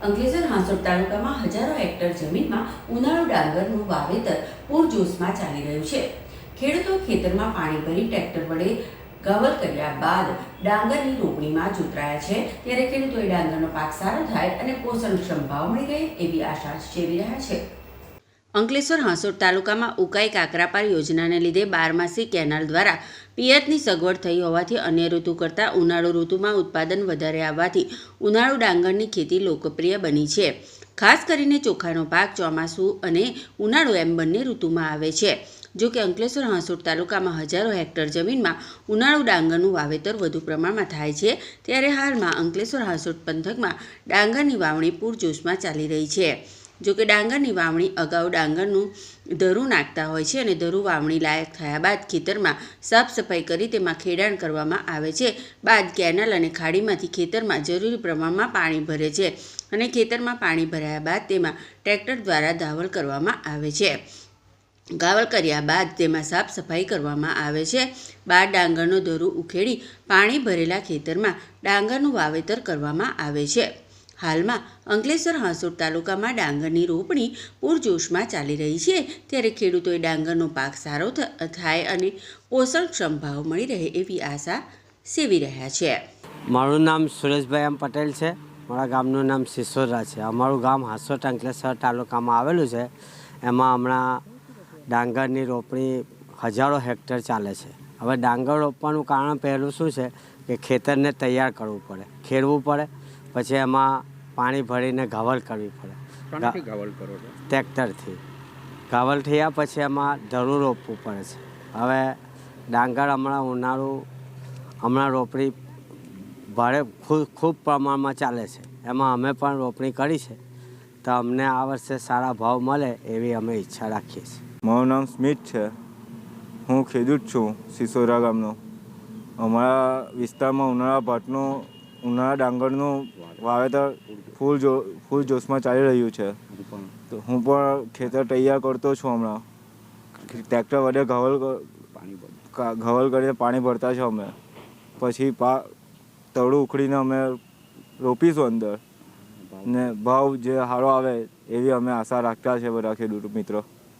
અંકલેશ્વર હાંસોડ તાલુકામાં હજારો હેક્ટર જમીનમાં ઉનાળુ ડાંગરનું વાવેતર પૂરજોશમાં ચાલી રહ્યું છે. ખેડૂતો ખેતરમાં પાણી ભરી ટ્રેક્ટર વડે ગવલ કર્યા બાદ ડાંગરની રોપણીમાં જોતરાયા છે. ત્યારે ખેડૂતોએ ડાંગરનો પાક સારો થાય અને પોષણક્ષમ ભાવ મળી રહે એવી આશા સેવી રહ્યા છે. અંકલેશ્વર હાંસોડ તાલુકામાં ઉકાઈ કાકરાપાર યોજનાને લીધે બારમાસી કેનાલ દ્વારા પિયતની સગવડ થઈ હોવાથી અન્ય ઋતુ કરતાં ઉનાળુ ઋતુમાં ઉત્પાદન વધારે આવવાથી ઉનાળુ ડાંગરની ખેતી લોકપ્રિય બની છે. ખાસ કરીને ચોખાનો પાક, ચોમાસું અને ઉનાળુ એમ બંને ઋતુમાં આવે છે. જો કે અંકલેશ્વર હાંસોડ તાલુકામાં હજારો હેક્ટર જમીનમાં ઉનાળુ ડાંગરનું વાવેતર વધુ પ્રમાણમાં થાય છે, ત્યારે હાલમાં અંકલેશ્વર હાંસોડ પંથકમાં ડાંગરની વાવણી પૂરજોશમાં ચાલી રહી છે. જો કે ડાંગરની વાવણી અગાઉ ડાંગરનું ધરું નાખતા હોય છે અને ધરું વાવણી લાયક થયા બાદ ખેતરમાં સાફ સફાઈ કરી તેમાં ખેડાણ કરવામાં આવે છે. બાદ કેનાલ અને ખાડીમાંથી ખેતરમાં જરૂરી પ્રમાણમાં પાણી ભરે છે અને ખેતરમાં પાણી ભરાયા બાદ તેમાં ટ્રેક્ટર દ્વારા ધાવલ કરવામાં આવે છે. ગાવલ કર્યા બાદ તેમાં સાફ સફાઈ કરવામાં આવે છે. બાદ ડાંગરનો ધરું ઉખેડી પાણી ભરેલા ખેતરમાં ડાંગરનું વાવેતર કરવામાં આવે છે. હાલમાં અંકલેશ્વર હાંસોડ તાલુકામાં ડાંગરની રોપણી પૂરજોશમાં ચાલી રહી છે. ત્યારે ખેડૂતોએ ડાંગરનો પાક સારો થાય અને પોષણક્ષમ ભાવ મળી રહે એવી આશા સેવી રહ્યા છે. મારું નામ સુરેશભાઈ એમ પટેલ છે. મારા ગામનું નામ સિસોદરા છે. અમારું ગામ હાંસોટ અંકલેશ્વર તાલુકામાં આવેલું છે. એમાં હમણાં ડાંગરની રોપણી હજારો હેક્ટર ચાલે છે. હવે ડાંગર રોપવાનું કારણ પહેલું શું છે કે ખેતરને તૈયાર કરવું પડે, ખેડવું પડે. પછી એમાં પાણી ભરીને ગાવલ કરવી પડે. ગાવલ કરો ટ્રેક્ટરથી. ગાવલ થયા પછી એમાં ધરું રોપવું પડે છે. હવે ડાંગર હમણાં ઉનાળુ હમણાં રોપણી ભારે ખૂબ ખૂબ પ્રમાણમાં ચાલે છે. એમાં અમે પણ રોપણી કરી છે. તો અમને આ વર્ષે સારા ભાવ મળે એવી અમે ઈચ્છા રાખીએ છીએ. મારું નામ સ્મિત છે. હું ખેડૂત છું સિસોરા ગામનો. અમારા વિસ્તારમાં ઉનાળા ભાતનું ઉનાળા ડાંગરનું વાવેતર ફૂલ જો, ફૂલ જોશમાં ચાલી રહ્યું છે. તો હું પણ ખેતર તૈયાર કરતો છું હમણાં. ટ્રેક્ટર વડે ઘવલ ઘવલ કરીને પાણી ભરતા છે અમે. પછી પા, તળું ઉખડીને અમે રોપીશું અંદર. ને ભાવ જે સારો આવે એવી અમે આશા રાખતા છે બધા ખેડૂત મિત્રો.